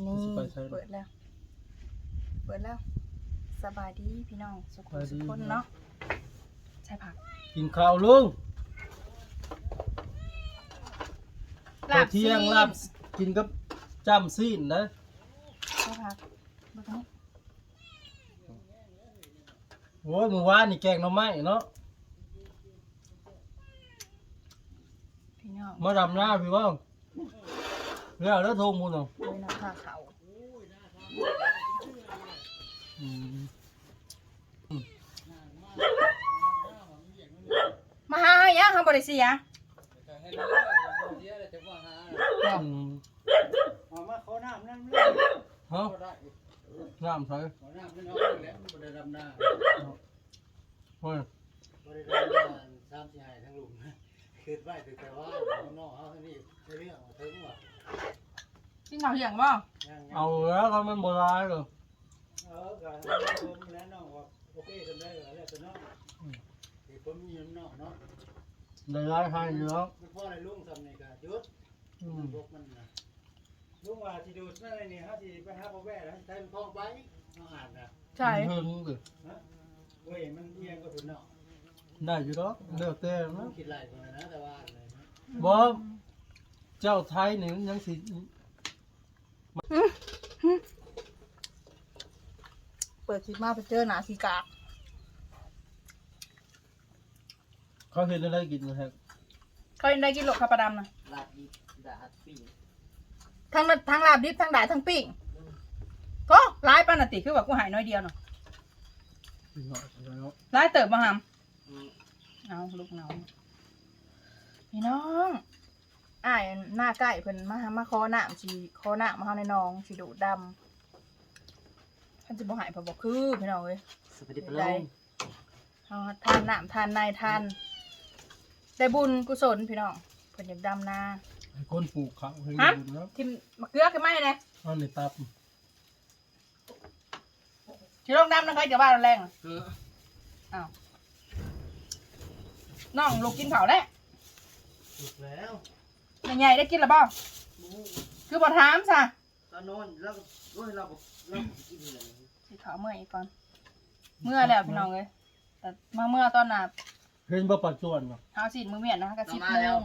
นี่สิไปใช้เปิดแล้ว เปิดแล้ว สบายดีพี่น้อง สุขสบายดีสุขคนเนาะใช่ผักกินข้าวลุงลาบเที่ยงซีนลาบกินกับจำซีนนะใช่ผักเบิ่งนี่โอ้ยเมื่อวานนี่แกงหน่อไม้เนาะพี่น้องมาดำหน้าพี่ว่าแล้วแล้วโทงมูลเนาะเลย นะผ้าเขาวอืมมาหาย่างทำบริษียอืมเอามาขอน้ำนั่นเลยฮะก็ได้น้ำใส่ขอน้ำนั่นเอาไปแล้วบ่ได้ดำหน้าเฮ้ยบ่ได้ดำหน้าสามสี่ให้ทั้งลุมนะคิดไว้ถึงแต่ว่าเอานอกเอาทั้งนี้เรื่องเอาถึงว่า กินข้าวเหี่ยงบ่ยังเอาแล้วก็มันโบราณเลยเออการผมแล้วน้องว่าโอเคกันได้แล้วแล้วแต่น้องที่ผมมีน้ำนอกเนาะได้ร้ายให้อยู่แล้วมันพ่อในลุงทำนี่ก็หยุดอืมพวกมันนะลุงว่าที่ดูนั่นนี่ฮะที่ไปหาพ่อแม่แล้วใช้มันคล้องไปเอาอ่านนะใช่เพิ่งเลยเว้ยมันเอียงก็ถึงเนาะได้อยู่แล้วเลือกแต่มันะนคิดไรตรงนั้นนะแต่ว่าอะไรนะบอเจ้าไทยนี่มันยังสิ เปิดคลิปมาไปเจอหนาสีกากเขาเห็นอะไรกินนะครับเขาได้กินโลกคาปลาดำนะลาบดิบดาดปิ้งทั้งนั้นทั้งลาบดิบทั้งด่ายทั้งปิ้งก็ร้ายปานนาติคือว่ากูหายน้อยเดียวเนาะกินหน่อยแล้วร้ายเติบมาหำเอาลูกน้องพี่น้อง อ้ายหน้าใกล้เพิ่นมาหามาคอหนามสิคอหนามมาเฮาในน้องสิดุดำท่านจะบ่หายเพอบ่คือพี่น้องเอ้ยสวัสดีปะได้ลุงเฮาทานน้ำทานในทานได้บุญกุศลพี่น้องเพิ่นอยากดำนาให้คนปลูกเขาให้ฮะดูแล้วทิมมะเขือขึ้นมาให้แน่อันนี้ตับสิลองดำนะใครจะว่าเราแรงน่ะอ้าวน้องลูกกินข้าวแล้ว ถูกแล้ว ใหญ่ๆได้กินแล้วบ่คือบ่ถามซะตอนนอนแล้วก็โอ้ยเราก็เราก็กินเลยสิขอเมื่อยอีกก่อนเมื่อแล้วพี่น้องเอ้ยแต่มาเมื่อตอนน่ะเห็นบ่ปัจจุบันเนาะเฮาสิมื้อเมียนนะก็10โมง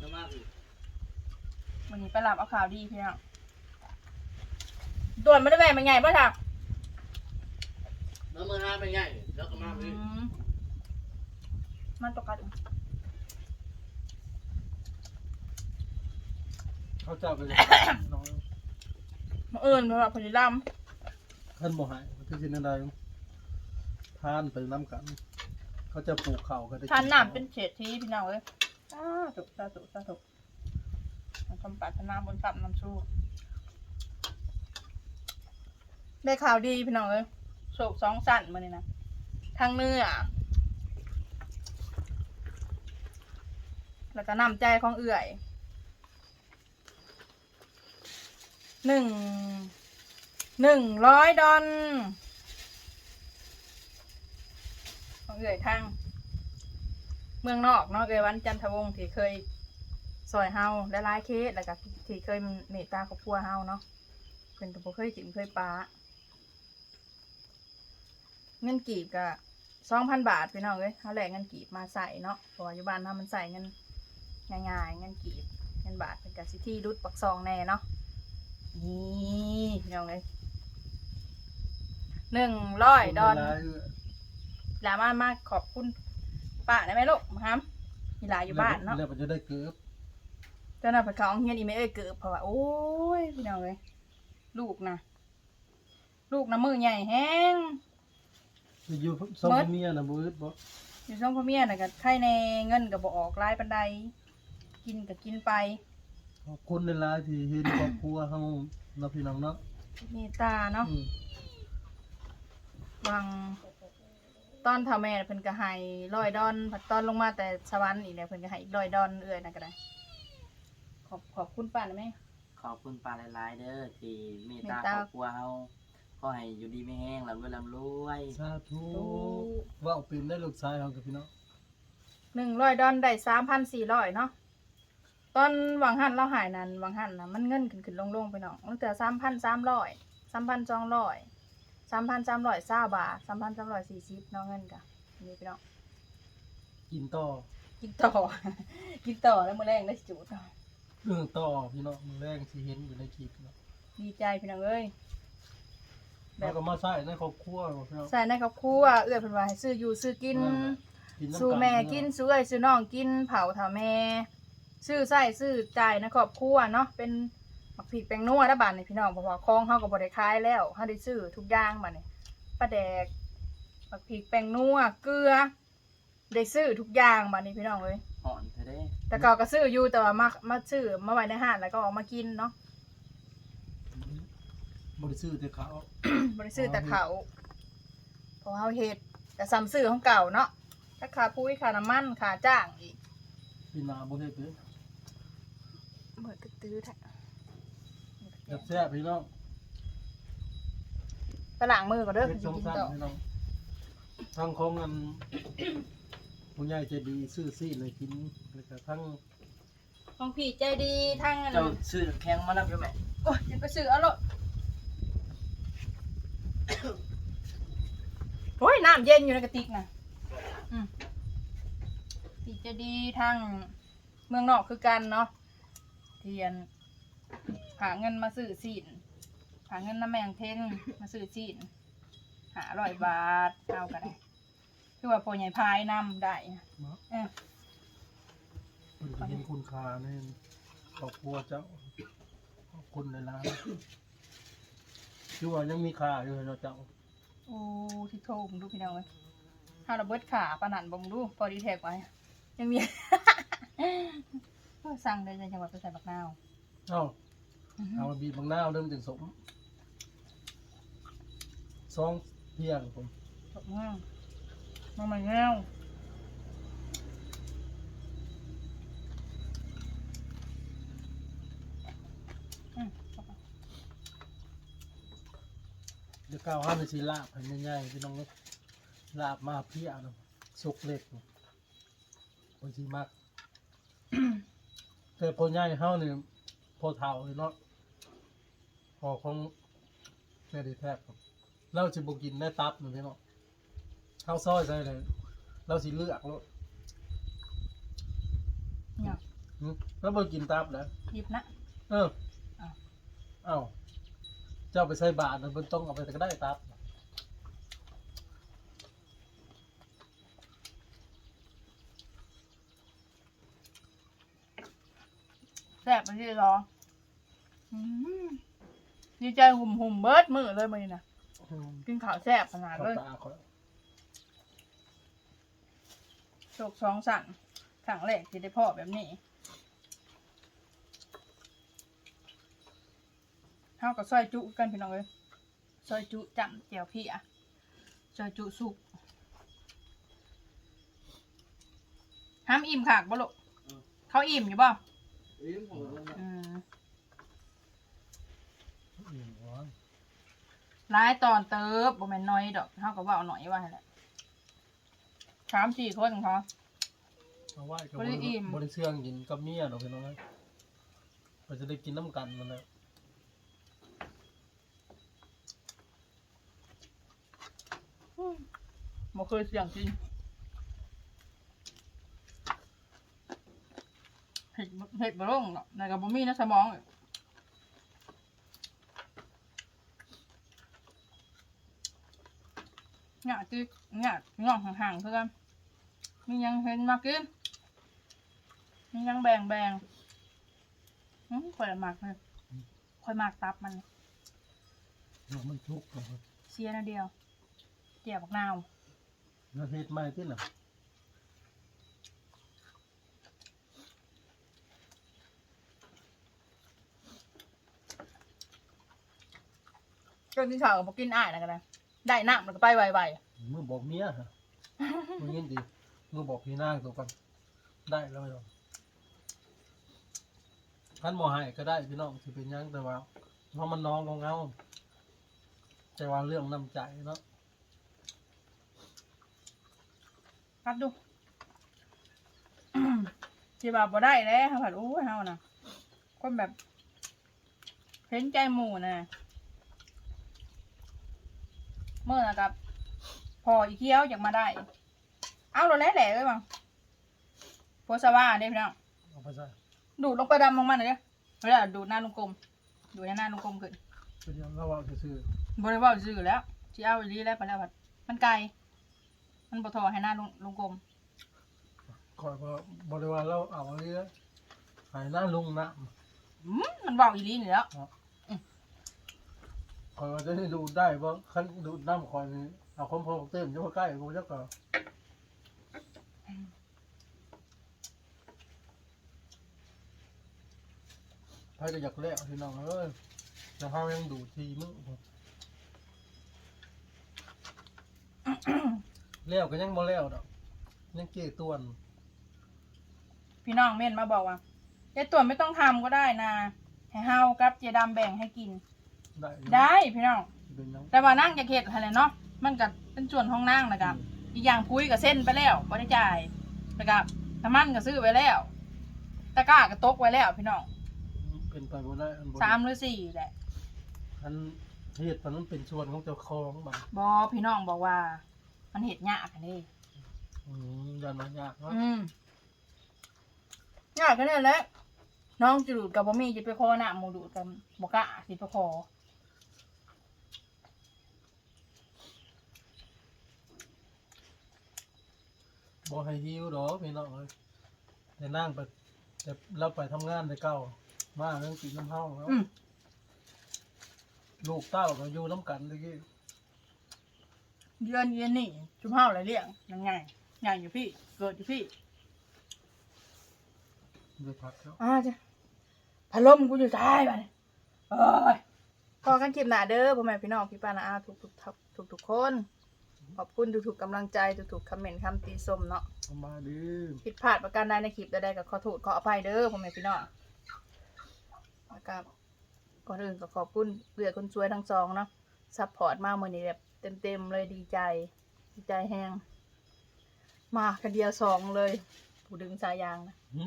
น้ำมากอีกวันนี้ไปรับเอาข่าวดีพี่น้องด่วนบ่ได้แว่มันใหญ่บ่จ้ะน้ำมือห้าเป็นไงแล้วก็มาอืพี่มมันตกกัน เขาเจ้าไปเลยน้องมาเอิญสำหรับพญิลท่านบ่หายเขาจะกินอะไรทานไปน้ำกัน เขาจะปลูกเขาก็ได้ำทานน้ำเป็นเศรษฐีพี่น้องเอ้ยสาธุสาธุสาธุมันทำปรารถนาบนตับน้ำสู้ได้ข่าวดีพี่น้องเอ้ยโศกสองสั้นมานี่นะทางเนื้อแล้วก็นำใจของเอื่อย หนึ่งหนึ่งร้อยดอลของเอ่ยทาง เมืองนอกเนาะเอยวันจันทวงศ์ที่เคยซอยเฮาและลายเคสแล้วก็ที่เคยเมตตาครอบครัวเฮาเนาะเพิ่นก็บ่เคยจิ้มเคยปาเงินกีบก็สองพันบาทพี่น้องเอ้ยเฮาแลกเงินกีบมาใส่เนาะเพราะอยู่บ้านเฮามันใส่เงินง่ายๆเงินกีบเงินบาทเป็นกสิที่รุดปักซองแน่เนาะ นี่พี่น้องเอ้ยหนึ่งร้อยดอลหลามามาขอบคุณป้าได้ไหมลูกมาฮัมมีหลายอยู่บ้านเนาะแล้วมันจะได้เกือบเจ้าหน้าที่เขาเฮียนอีเมเอ้ยเกิดเพราะว่าโอ้ยพี่น้องเลยลูกนะลูกนะมือใหญ่แห้งอยู่สองเมียนะบ่อึดบ่อยู่ช่องพ่อเมียน่ะก็ไข่ในเงินก็บ่ออกรายปันใดกินก็กินไป ขอบคุณหลายๆที่เห็นครอบครัวเฮาเนาะพี่น้องเนาะเมตตาเนาะอืมวางตอนเท่าแม่เพิ่นก็ให้ร้อยดอนผัดตอนลงมาแต่สวรรค์อีกเนี่ยเพิ่นก็ให้อีกร้อยดอนเอื้อยน่ะก็ได้ ขอบขอบคุณป้าได้ไหม ขอบคุณปลาหลายๆเด้อที่เมตเมตาตตา ครอบครัวเฮาขอให้อยู่ดีไม่แห้งลำรวยลำรวยสาธุเว้าเป็นได้ลูกชายเฮากับพี่น้องหนึ่งร้อยดอนได้สามพันสี่ร้อยเนาะ ตอนวางหันเราหายนั้นวางหันนะมันเงินขึ้นขึ้นลงลงไปน้องตั้งแต่สามพันสามร้อยสามพันสองร้อยสามพันสามร้อยเศร้าบาทสามพันสามร้อยสี่สิบน้องเงินกะนี่พี่น้องกินต่อกินต่อ กินต่อแล้วมื้อแรงได้จุต่อเรื่องต่อพี่น้องมือแรงที่เห็นอยู่ในคลิปเนาะดีใจพี่น้องเอ้ยแล้วก็มาใส่ในครอบครัวพี่น้องใส่ในครอบครัวเอื้อเพิ่นว่าให้ซื้ออยู่ซื้อกินกินน้ำสู้แม่กินซื้อเอ้ยซื้อน้องกินเผาเถาแม่ ซื้อใส่ซื้อจ่ายในครอบครัวเนาะเป็นหมักผิดแปลงนัวนะบานนี่พี่น้องเพราะว่าของเฮาก็บ่ได้ขายแล้วเฮาได้ซื้อทุกอย่างบัดนี้ปลาแดกหมักผิดแปลงนัวเกลือได้ซื้อทุกอย่างบัดนี้พี่น้องเอ้ยห่อนเธอได้แต่ก่อนก็ซื้ออยู่แต่ว่ามามาซื้อมาไว้ในห้างแล้วก็เออกมากินเนาะบริสุทธิ์แต่เขาบ่ได้ซื้อแต่เขาเพราะเฮาเฮ็ดแต่ซ้ำซื้อของเก่าเนาะถ้าค่าปุ๋ยค่าน้ำมันค่าจ้างอีกพี่นาบ่ได้เลย เบิดตื้อๆแท้แซ่บๆพี่น้องไปล้างมือก่อนเด้อเฮ็ดสิสองกินสั้นต่อพี่น้องทางของอันผู้ใหญ่ใจดีซื้อซีเลยกินแล้วก็ทั้งของพี่ใจดีทั้งอันเจ้าซื้อน้ำแข็งมานับอยู่ไหมโอ้ยจะไปซื้อเอาโลดโอ้ยน้ำเย็นอยู่ในกระติกนะอืมพี่ใจดีทั้งเมืองนอกคือกันเนาะ เทียนหาเงินมาซื้อซีนหาเงินน้ำแมงเทนมาซื้อซีนหาร้อยบาทเอากันได้คือว่าพ่อใหญ่พายนำได้นะเนาะเออเพิ่นก็เห็นคุณค่าในครอบครัวเจ้าขอบคุณในร้านคือว่ายังมีค่าอยู่เนาะเจ้าโอ้ที่โทรผมดูพี่น้องเลยถ้าเราเบิดขาปานนันบ่มดูพอดีแท็กไว้ยังมี ก็สั่งได้ในจังหวัดไปใส่บักนาวเอ้าเอามาบีบบางหน้าวเริ่มจึงสมสองเพียงผมจบง่ายมาใหม่แล้วอืมเข้าไปเดี๋ยวก้าวห้ามในสีลาบให้ง่ายๆพี่น้องเอ้ยลาบมาเพียเนาะสุกเล็กเนาะคนสีมาก แต่พอใหญ่เฮานี่พอเท่าเลยเนาะพอของแม่ดีแทบครับเราจะบกินได้ตับหนึ่งพี่เนาะเฮาซอยใส่เลยเราสิเลือกแล้วเนี่ย หึแล้วบ่กินตับแล้วหยิบนะ เอออ้าว เอ้าเจ้าไปใส่บาตรนะเพิ่นต้องเอาไปก็ได้ตับ แซ่บไปที่รออืมดีใจหุ่มหุ่มๆเบิดมือเลยมื้อนี้นะอืมกินข้าวแซ่บขนาดเข้าเลย ตาเขาโชคสองสั่งสั่งแรกที่ได้พ่อแบบนี้เท่ากับซอยจุกันพี่น้องเลยซอยจุจำเจียวพี่อะซอยจุสุกห้ามอิ่มขากบ่ลูกเขาอิ่มอยู่บ่ ลิ้นหัวมันอืมอืมอ๋อร้ายตอนเติบบ่แม่นน้อยดอกเท่ากับว่าเอาหน่อยว่าให้แหละสามสี่คนเขา เอาไว้กับบ่ได้อิ่มบริเชื่องกินกับเมียเนาะพี่น้องเอ้ยเราจะได้กินน้ำกันนั่นแหละบ่เคยเสี่ยงจริง เห็ดบ่เห็ดบ่ลงเนาะในกับบ่มีในะสมองเลยหยาจิกหยาง่องห่างๆเพื่อนมียังเห็นมากินมียังแบ่งแบ่งอืมค่อยละมากเลยค่อยมากตับมันเรามันทุกข์นะครับเสียนะเดียวเจียบักนาวแล้วเฮ็ดใหม่ที่น่ะ จนที่สาวก็บอกกินอ้ายนะกันนะได้น้ำมันก็ไปไวมือบอกเมียฮะมือยินดีมือบอกพี่นางตัวกันได้แล้วเนาะท่านหมอให้ก็ได้พี่น้องสิเป็นหยังแต่ว่าเพราะมันน้องของเงาแต่ว่าเรื่องน้ำใจเนาะๆครับดูที่ว่าบ่ได้แล้วเฮาผัดโอ้ยเฮาน่ะคนแบบเห็นใจหมู่น่ะ เมื่อนะครับ พออีเคี้ยวอยากมาได้ เอาเราแล้วแหละเลยมั้งโพสว่าเด้พี่น้องเอาไปใส่ดูดลงไปดำลงมาหน่อยเด้อเวลาดูดหน้าลุงกลมดูดให้หน้าลุงกลมขึ้นไปเดี๋ยวเราเอาซื่อบริวารซื้อแล้วที่เอาอีหลีแล้วไปแล้วผัดมันไกลมันบ่ทอให้หน้าลุงลุงกลมๆก่อนก็บริวารเราเอาอันนี้นะหายหน้าลุงนะ อืมมันเว้าอีหลีนี่แหล้วค อยว่าจะได้ดูได้เพราะขั้นดูดน้ำคอยนี่เอาความพอเติมจะมาใกล้กูจะก็ใครก็อยากแล้วพี่น้องเอ้ยแต่เขายังดูทีมึงแล้วก็ยังบ่แล้วดอกยังเกยตวนพี่น้องเม่นมาบอกว่าเจ๊ตัวไม่ต้องทำก็ได้นะให้เฮากับเจดำแบ่งให้กิน ได้อยู่ได้พี่น้อง เป็นยังแต่ว่านั่งจะเข็ดอะไรเนาะ มันก็เป็นส่วนของนั่งนะครับ อีกอย่างพุ้ยกับเส้นไปแล้วบ่ได้จ่ายนะครับน้ำมันก็ซื้อไว้แล้วตะกร้าก็ตกไว้แล้วพี่น้องเป็นไปบ่ได้อันบ่สามหรือสี่แหละอันเหตุตอนนั้นเป็นส่วนของเจ้าของบ่าบอพี่น้องบอกว่า มันเห็ดยากอันนี้อืมยันมันยากเนาะอืมยากกันเนี่ยแหละน้องจะดูดกับบะมี่จะไปคอหน้าหมูดูดกับบอกะสิไปคอ บ่ให้หิวดอกพี่น้องเอ้ยแต่นั่งไปแต่เราไปทำงานแต่เก่า มาเรื่องกินน้ำเฮาแล้วอืม ลูกเต้าก็อยู่น้ำกันตะกี้เยือนเยือนนี่จุ่มเฮาอะไรเลี้ยงยังไงใหญ่อยู่พี่ เกิดอยู่พี่เดือพักแล้วอ่าจ้ะพัดลมกูอยู่ท้ายไปเอ้ย พอกันคลิปหน้าเด้อพ่อแม่พี่น้องพี่ป้านาอาทุกทุกทุกทุกๆคน ขอบคุณทุกๆกำลังใจทุกๆคอมเมนต์คำตีชมเนาะเอามาดิผิดพลาดประการใดในคลิปใดๆก็ขอโทษขออภัยเด้อพ่อแม่พี่น้องแล้วก็ก่อนอื่นก็ขอบคุณเรือคนช่วยทั้งสองเนาะซัพพอร์ตมากมือนี้แบบเต็มๆเลยดีใจ ดีใจแฮงมาคนเดียวสองเลย ผู้ดึงสายยางนะหึ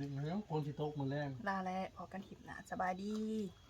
ดึงแล้วคนที่ตกมือแรงลาแล้วพอกันคลิปหน้าสบายดีส